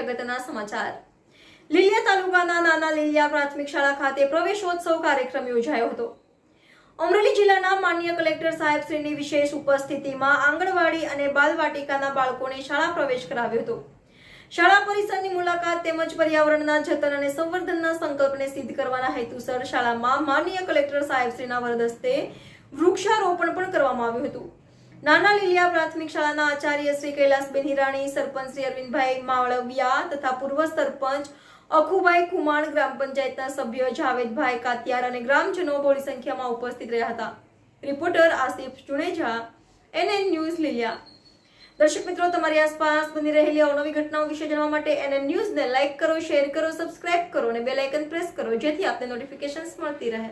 અગત્યના સમાચાર. લીલિયા તાલુકાના નાના લીલિયા પ્રાથમિક શાળા ખાતે પ્રવેશોત્સવ કાર્યક્રમ યોજાયો હતો. અમરેલી જિલ્લાના માન્ય કલેક્ટર સાહેબશ્રીની વિશેષ ઉપસ્થિતિમાં આંગણવાડી અને બાલવાટિકાના બાળકોને શાળા પ્રવેશ કરાવ્યો હતો. શાળા પરિસરની મુલાકાત તેમજ પર્યાવરણના જતન અને સંવર્ધનના સંકલ્પને સિદ્ધ કરવાના હેતુસર શાળામાં માન્ય કલેક્ટર સાહેબશ્રીના વરદસ્તે વૃક્ષારોપણ પણ કરવામાં આવ્યું હતું. નાના લીલિયા પ્રાથમિક શાળાના આચાર્ય શ્રી કૈલાસબેન હિરાણી, સરપંચ શ્રી અરવિંદભાઈ માવળવિયા તથા પૂર્વ સરપંચ અખુભાઈ કુમાણ ગ્રામ પંચાયતના સભ્ય જાવેદભાઈ કાતિયાર અને ગ્રામજનો બોડી સંખ્યામાં ઉપસ્થિત રહ્યા હતા. Reporter Asif Juneja NN news Liliya. દર્શક મિત્રો, તમારી આસપાસ બની રહેલી અવનવી ઘટનાઓ વિશે જાણવા માટે એનએન ન્યૂઝને લાઇક કરો, શેર કરો, સબસ્ક્રાઇબ કરો અને બેલ આઇકન પ્રેસ કરો, જેથી આપને નોટિફિકેશન્સ મળતી રહે.